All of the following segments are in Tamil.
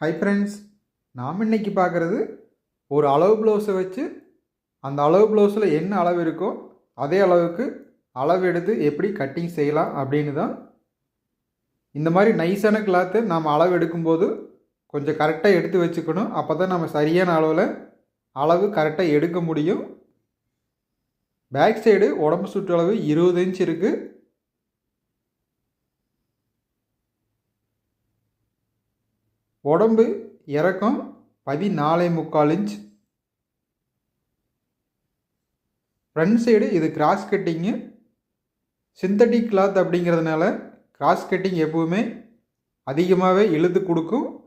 ஹை ஃப்ரெண்ட்ஸ் நாம் இன்னைக்கு பார்க்குறது ஒரு அளவு ப்ளவுஸை வச்சு அந்த அளவு ப்ளவுஸில் என்ன அளவு இருக்கோ அதே அளவுக்கு அளவு எடுத்து எப்படி கட்டிங் செய்யலாம் அப்படின்னு தான் இந்த மாதிரி நைஸான கிளாத்தை நாம் அளவு எடுக்கும்போது கொஞ்சம் கரெக்டாக எடுத்து வச்சுக்கணும். அப்போ தான் நம்ம சரியான அளவில் அளவு கரெக்டாக எடுக்க முடியும். பேக் சைடு உடம்பு சுற்றளவு இருபது இன்ச் இருக்குது உடம்பு இறக்கம் பதினாலே முக்கால் இன்ச் ஃப்ரண்ட் சைடு இது கிராஸ் கட்டிங்கு சிந்தட்டிக் கிளாத் அப்படிங்கிறதுனால கிராஸ் கட்டிங் எப்பவுமே அதிகமாகவே இழுத்து கொடுக்கும்.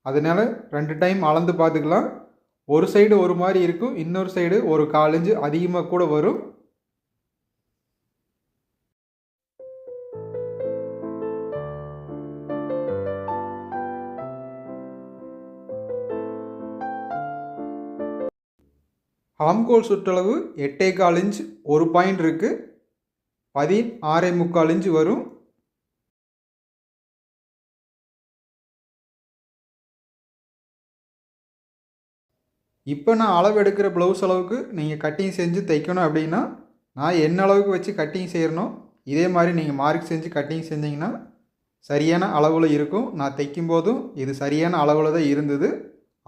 அதனால் ரெண்டு டைம் அளந்து பார்த்துக்கலாம். ஒரு சைடு ஒரு மாதிரி இருக்கும் இன்னொரு சைடு ஒரு கால் அதிகமாக கூட வரும். ஆம்கோல் சுற்றளவு எட்டே கால் இன்ச் ஒரு பாயிண்ட் இருக்குது பதி ஆறே முக்கால் இன்ச் வரும். இப்போ நான் அளவு எடுக்கிற ப்ளவுஸ் அளவுக்கு நீங்கள் கட்டிங் செஞ்சு தைக்கணும் அப்படின்னா நான் என்ன அளவுக்கு வச்சு கட்டிங் செய்கிறனோ இதே மாதிரி நீங்கள் மார்க் செஞ்சு கட்டிங் செஞ்சிங்கன்னா சரியான அளவில் இருக்கும். நான் தைக்கும் போதும் இது சரியான அளவில் தான் இருந்தது.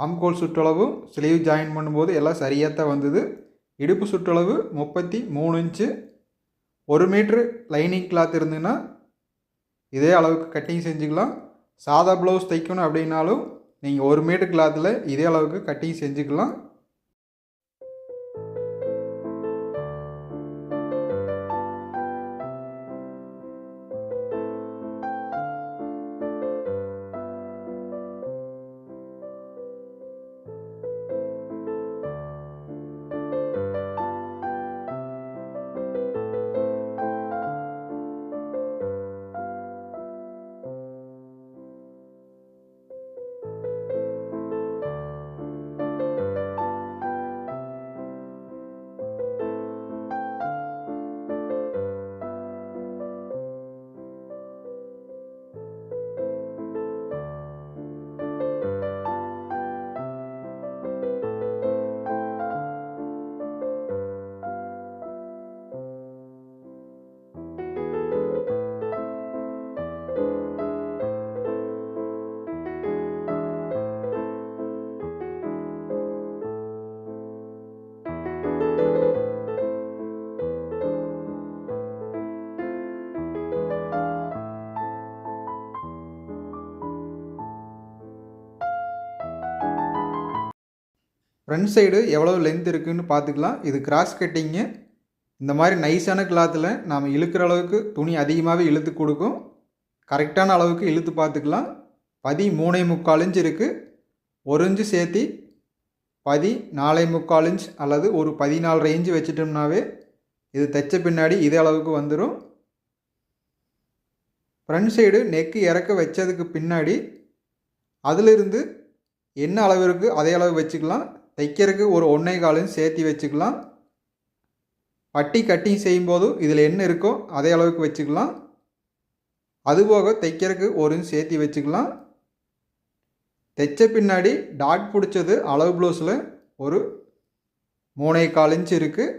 ஆம்கோல் சுற்றளவும் ஸ்லீவ் ஜாயின் பண்ணும்போது எல்லாம் சரியாக தான் வந்தது. இடுப்பு சுற்றளவு முப்பத்தி மூணு இன்ச்சு ஒரு மீட்ரு லைனிங் கிளாத் இருந்ததுன்னா இதே அளவுக்கு கட்டிங் செஞ்சுக்கலாம். சாதா ப்ளவுஸ் தைக்கணும் அப்படின்னாலும் நீங்கள் ஒரு மீட்ரு கிளாத்தில் இதே அளவுக்கு கட்டிங் செஞ்சுக்கலாம். ஃப்ரண்ட் சைடு எவ்வளோ லென்த் இருக்குதுன்னு பார்த்துக்கலாம். இது கிராஸ் கட்டிங்கு இந்த மாதிரி நைஸான கிளாத்தில் நாம் இழுக்கிற அளவுக்கு துணி அதிகமாகவே இழுத்து கொடுக்கும். கரெக்டான அளவுக்கு இழுத்து பார்த்துக்கலாம். பதி மூணே முக்கால் இன்ச் இருக்குது ஒரு இன்ச்சு சேர்த்தி பதி நாலே முக்கால் இன்ச் அல்லது ஒரு பதினாலரை இன்ச்சு வச்சிட்டோம்னாவே இது தைச்ச பின்னாடி இதே அளவுக்கு வந்துடும் ஃப்ரண்ட் சைடு நெக்கு இறக்க வச்சதுக்கு பின்னாடி அதிலிருந்து என்ன அளவு இருக்குது அதே அளவு வச்சுக்கலாம். தைக்கிறதுக்கு ஒரு ஒன்றே காலையும் சேர்த்தி வச்சுக்கலாம். பட்டி கட்டிங் செய்யும்போது இதில் என்ன இருக்கோ அதே அளவுக்கு வச்சுக்கலாம். அதுபோக தைக்கிறதுக்கு ஒரு சேர்த்து வச்சுக்கலாம். தைச்ச பின்னாடி டாட் பிடிச்சது அளவு ப்ளவுஸில் ஒரு மூணே கால் இன்ச் இருக்குது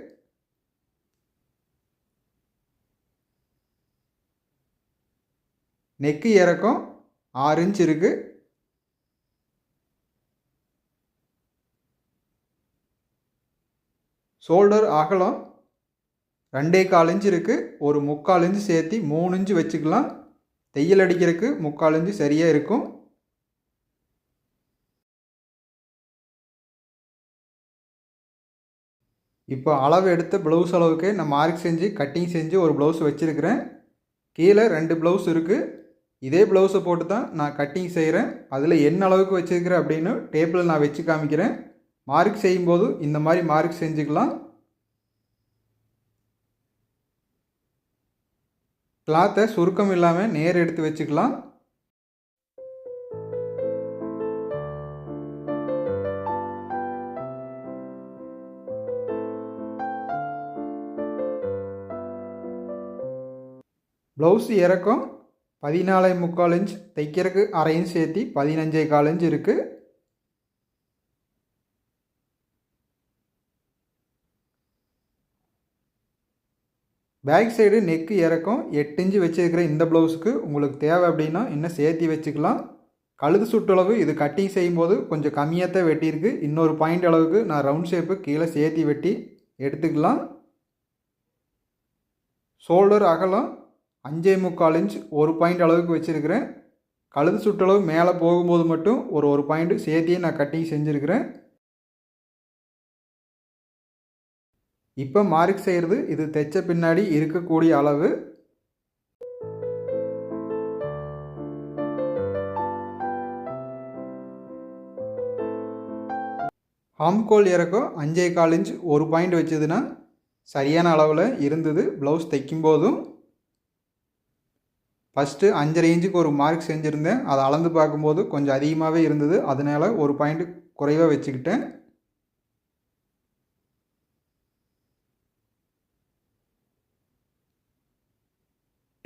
நெக்கு இறக்கம் ஆறு இன்ச் இருக்குது ஷோல்டர் அகலம் ரெண்டே கால் இன்ச்சு இருக்குது ஒரு முக்கால் இன்ச்சு சேர்த்து மூணு இன்ச்சு வச்சுக்கலாம். தையல் அடிக்கிறதுக்கு முக்கால் இன்ச்சு சரியாக இருக்கும். இப்போ அளவு எடுத்த ப்ளவுஸ் அளவுக்கு நான் மார்க் செஞ்சு கட்டிங் செஞ்சு ஒரு ப்ளவுஸ் வச்சுருக்கிறேன். கீழே ரெண்டு ப்ளவுஸ் இருக்குது இதே ப்ளவுஸை போட்டு தான் நான் கட்டிங் செய்கிறேன் அதில் என்ன அளவுக்கு வச்சுருக்கிறேன் அப்படின்னு டேபிளில் நான் வச்சு காமிக்கிறேன். மார்க் செய்யும்போது இந்த மாதிரி மார்க் செஞ்சுக்கலாம். கிளாத்தை சுருக்கம் இல்லாமல் நேர் எடுத்து வச்சுக்கலாம். ப்ளவுஸ் இறக்கம். பதினாலே முக்கால் இன்ச் தைக்கிறதுக்கு அரை இன்ச் சேர்த்தி பதினஞ்சே கால் இன்ச் இருக்குது பேக் சைடு நெக்கு இறக்கம் எட்டு இன்ச்சு வச்சுருக்கிற இந்த ப்ளவுஸுக்கு உங்களுக்கு தேவை அப்படின்னா இன்னும் சேர்த்தி வச்சுக்கலாம். கழுது சுற்றளவு இது கட்டிங் செய்யும்போது கொஞ்சம் கம்மியாக தான் வெட்டியிருக்கு. இன்னொரு பாயிண்ட் அளவுக்கு நான் ரவுண்ட் ஷேப்பு கீழே சேர்த்தி வெட்டி எடுத்துக்கலாம். ஷோல்டர் அகலம் அஞ்சே முக்கால் இன்ச் ஒரு பாயிண்ட் அளவுக்கு வச்சுருக்கிறேன். கழுது சுற்றளவு மேலே போகும்போது மட்டும் ஒரு ஒரு பாயிண்ட்டு சேர்த்தியே நான் கட்டிங் செஞ்சுருக்கிறேன். இப்போ மார்க் செய்கிறது இது தைச்ச பின்னாடி இருக்கக்கூடிய அளவு. ஹாம்கோல் இறக்கம் அஞ்சே கால் இன்ச் ஒரு பாயிண்ட் வச்சதுன்னா சரியான அளவில் இருந்தது ப்ளவுஸ் தைக்கும்போதும் ஃபஸ்ட்டு அஞ்சரை இன்ச்சுக்கு ஒரு மார்க் செஞ்சுருந்தேன். அதை அளந்து பார்க்கும்போது கொஞ்சம் அதிகமாகவே இருந்தது. அதனால் ஒரு பாயிண்ட் குறைவாக வச்சுக்கிட்டேன்.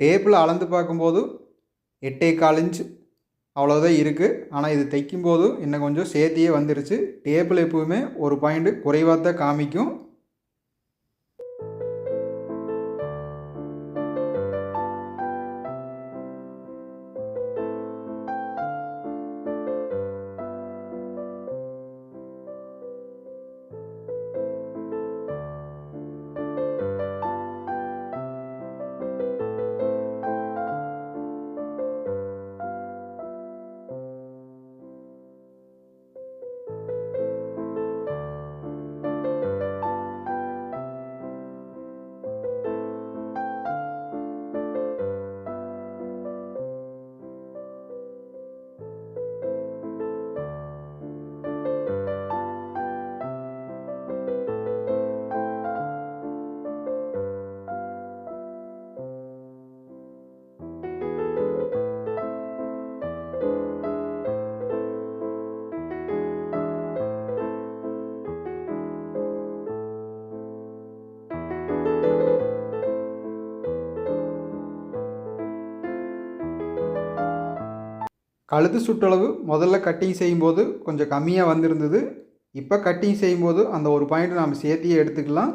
டேப்பில் அளந்து பார்க்கும்போது எட்டே கால் இன்ச்சு அவ்வளோதான் இருக்குது ஆனால் இது தைக்கும்போது இன்னும் கொஞ்சம் சேர்த்தியே வந்துருச்சு. டேப்பில் எப்பவுமே ஒரு பாயிண்ட்டு குறைவாக தான் காமிக்கும். கழுத்து சுற்றளவு முதல்ல கட்டிங் செய்யும்போது கொஞ்சம் கம்மியாக வந்திருந்தது. இப்போ கட்டிங் செய்யும்போது அந்த ஒரு பாயிண்ட் நாம் சேர்த்தியே எடுத்துக்கலாம்.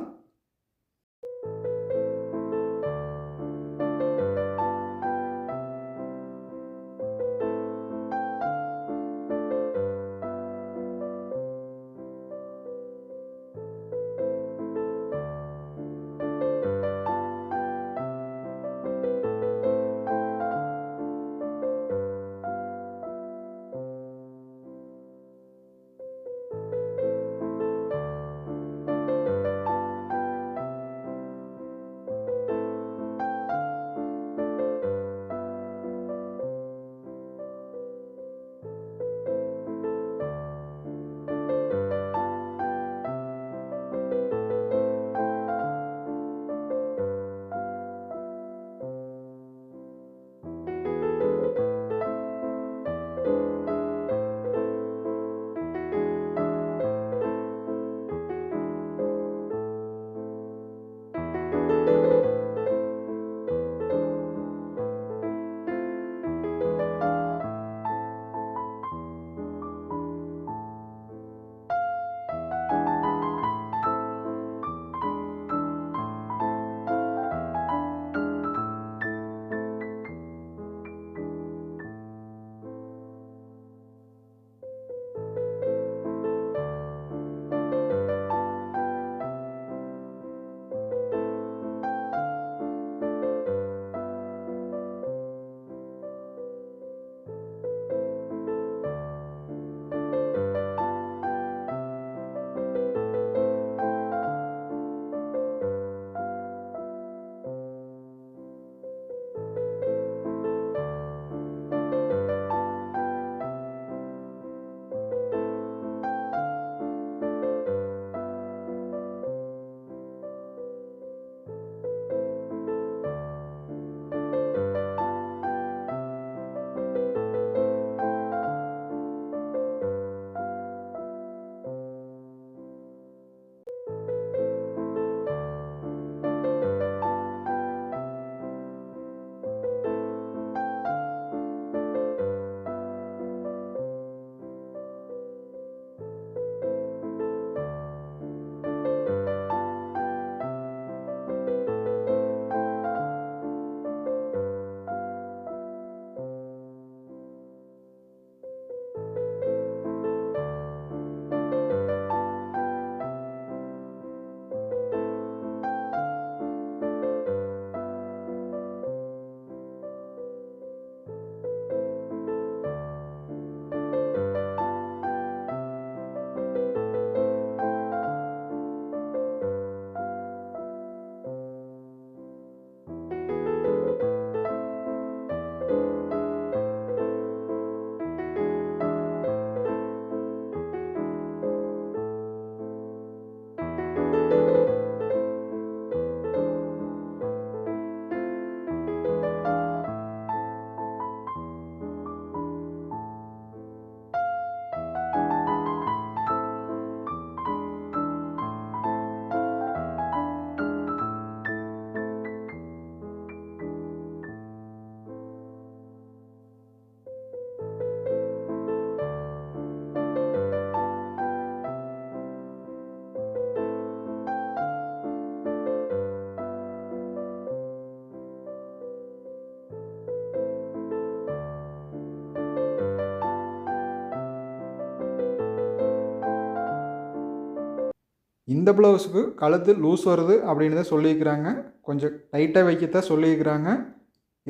இந்த ப்ளவுஸுக்கு கழுத்து லூஸ் வருது அப்படின்னு தான் சொல்லியிருக்கிறாங்க. கொஞ்சம் டைட்டாக வைக்கத்தான் சொல்லியிருக்கிறாங்க.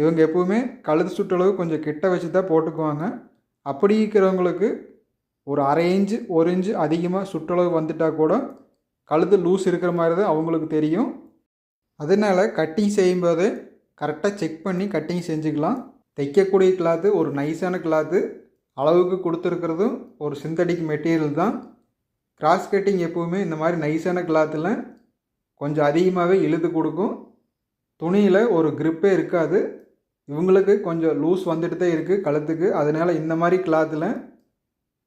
இவங்க எப்போவுமே கழுத்து சுற்றளவு கொஞ்சம் கிட்ட வச்சு தான் போட்டுக்குவாங்க. அப்படி இருக்கிறவங்களுக்கு ஒரு அரை இன்ச்சு ஒரு இன்ச்சு அதிகமாக சுற்றளவு வந்துட்டால் கூட கழுத்து லூஸ் இருக்கிற மாதிரி தான் அவங்களுக்கு தெரியும். அதனால் கட்டிங் செய்யும்போது கரெக்டாக செக் பண்ணி கட்டிங் செஞ்சுக்கலாம். தைக்கக்கூடிய கிளாத்து ஒரு நைஸான கிளாத்து அளவுக்கு கொடுத்துருக்கிறதும் ஒரு சிந்தடிக் மெட்டீரியல் தான். கிராஸ் கட்டிங் எப்போவுமே இந்த மாதிரி நைஸான கிளாத்தில் கொஞ்சம் அதிகமாகவே இழுத்து கொடுக்கும். துணியில் ஒரு க்ரிப்பே இருக்காது. இவங்களுக்கு கொஞ்சம் லூஸ் வந்துட்டு தான் இருக்குது கழுத்துக்கு. அதனால் இந்த மாதிரி கிளாத்தில்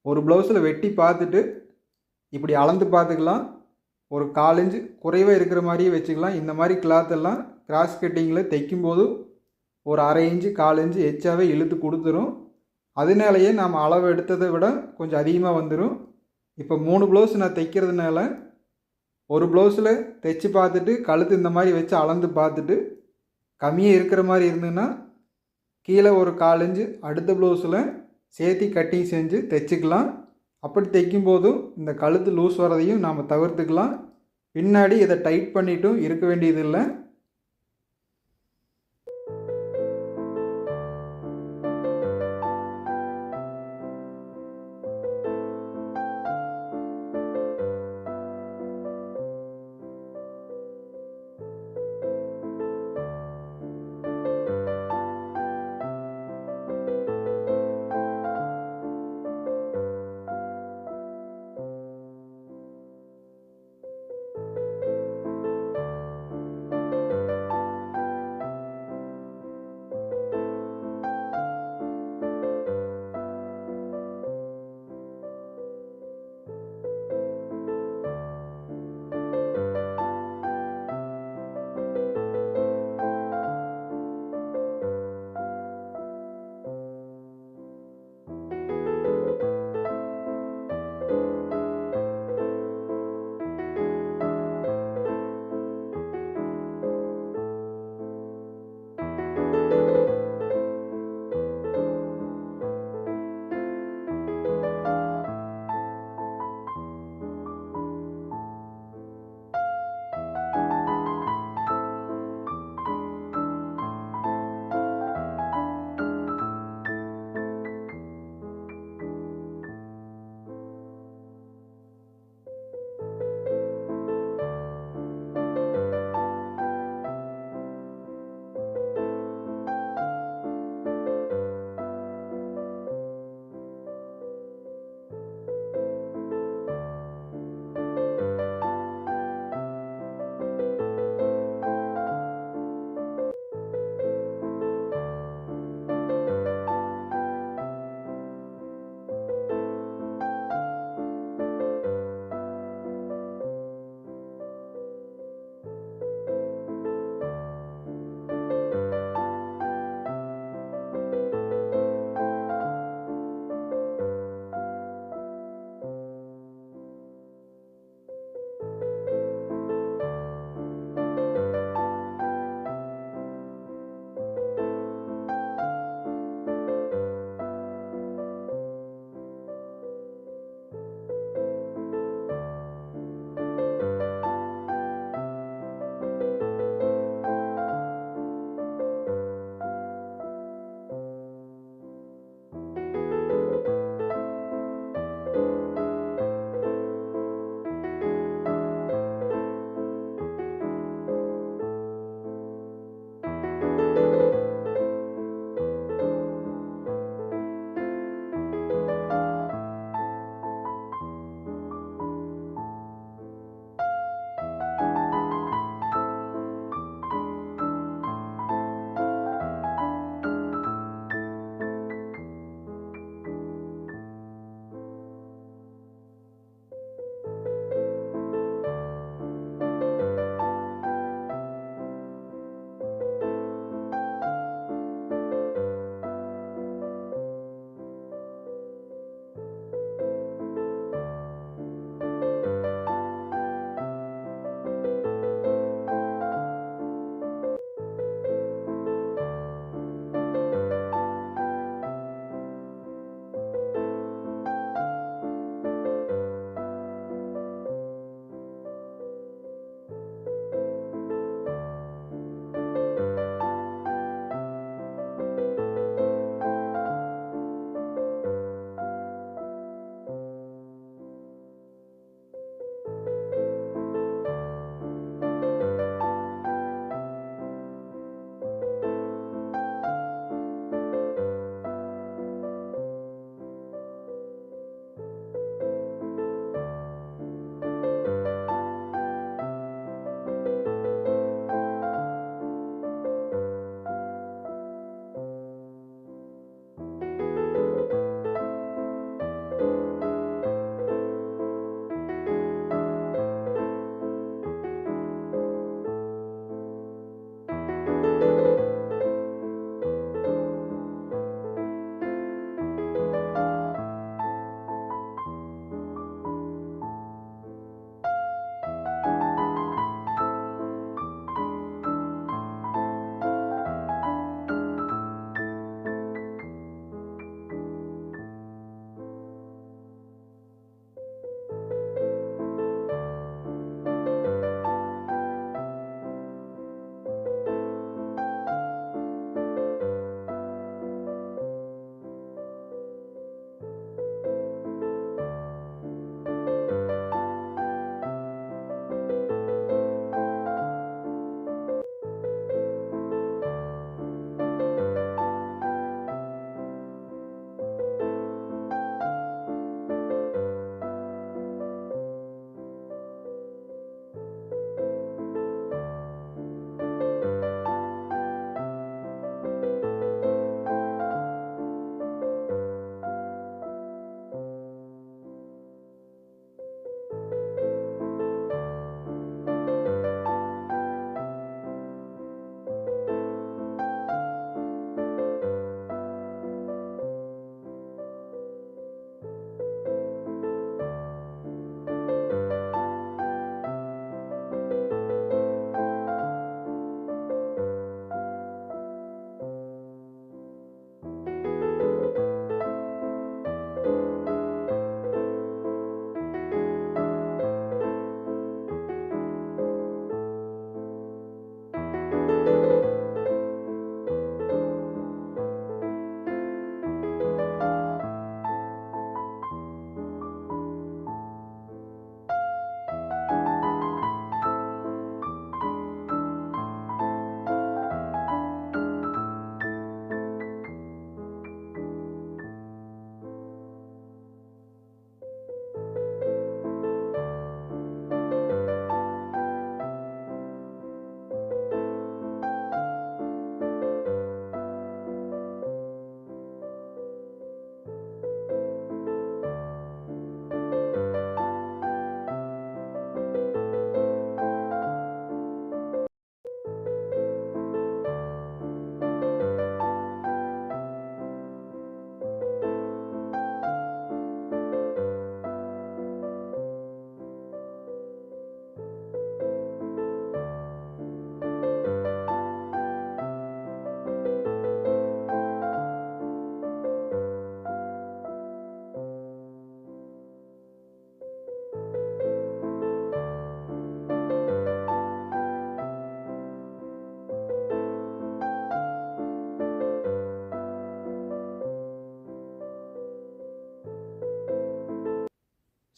ஒரு ப்ளவுஸில் வெட்டி பார்த்துட்டு இப்படி அளந்து பார்த்துக்கலாம். ஒரு காலஞ்சு குறைவாக இருக்கிற மாதிரியே வச்சுக்கலாம். இந்த மாதிரி கிளாத்தெல்லாம் கிராஸ் கட்டிங்கில் தைக்கும்போது ஒரு அரை இன்ச்சு கால் இன்ச்சு எச்சாவே இழுத்து கொடுத்துரும். அதனாலேயே நாம் அளவு எடுத்ததை விட கொஞ்சம் அதிகமாக வந்துடும் இப்போ மூணு ப்ளவுஸ் நான் தைக்கிறதுனால ஒரு ப்ளவுஸில் தைச்சி பார்த்துட்டு கழுத்து இந்த மாதிரி வச்சு அளந்து பார்த்துட்டு கம்மியாக இருக்கிற மாதிரி இருந்ததுன்னா கீழே ஒரு காலஞ்சு அடுத்த ப்ளவுஸில் சேர்த்தி கட்டிங் செஞ்சு தைச்சிக்கலாம். அப்படி தைக்கும்போதும் இந்த கழுத்து லூஸ் வரதையும் நாம் தவிர்த்துக்கலாம். பின்னாடி இதை டைட் பண்ணிட்டும் இருக்க வேண்டியதில்லை.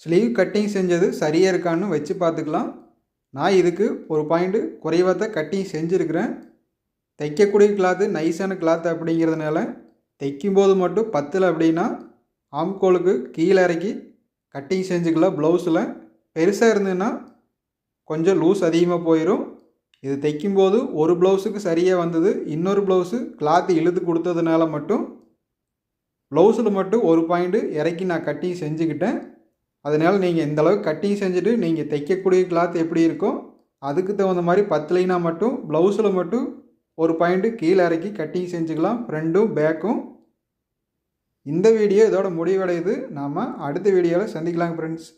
ஸ்லீவ் கட்டிங் செஞ்சது சரியாக இருக்கான்னு வச்சு பார்த்துக்கலாம். நான் இதுக்கு ஒரு பாயிண்ட்டு குறைவாக தான் கட்டிங் செஞ்சுருக்கிறேன். தைக்கக்கூடிய கிளாத்து நைஸான கிளாத் அப்படிங்கிறதுனால தைக்கும்போது மட்டும் பத்தில் அப்படின்னா ஆம்கோலுக்கு கீழே இறக்கி கட்டிங் செஞ்சுக்கலாம் ப்ளவுஸில் பெருசாக இருந்ததுன்னா கொஞ்சம் லூஸ் அதிகமாக போயிடும் இது தைக்கும்போது ஒரு ப்ளவுஸுக்கு சரியாக வந்தது. இன்னொரு ப்ளவுஸு கிளாத்து இழுத்து கொடுத்ததுனால மட்டும் ப்ளவுஸில் மட்டும் ஒரு பாயிண்ட்டு இறக்கி நான் கட்டிங் செஞ்சுக்கிட்டேன். அதனால் நீங்கள் இந்த அளவுக்கு கட்டிங் செஞ்சுட்டு நீங்கள் தைக்கக்கூடிய கிளாத் எப்படி இருக்கோ அதுக்கு தகுந்த மாதிரி பத்துலைனா மட்டும் ப்ளவுஸில் மட்டும் ஒரு பாயிண்ட்டு கீழே இறக்கி கட்டிங் செஞ்சுக்கலாம். ஃப்ரண்ட்டும் பேக்கும் இந்த வீடியோ இதோட முடிவடையுது. நாம் அடுத்த வீடியோவில் சந்திக்கலாங்க ஃப்ரெண்ட்ஸ்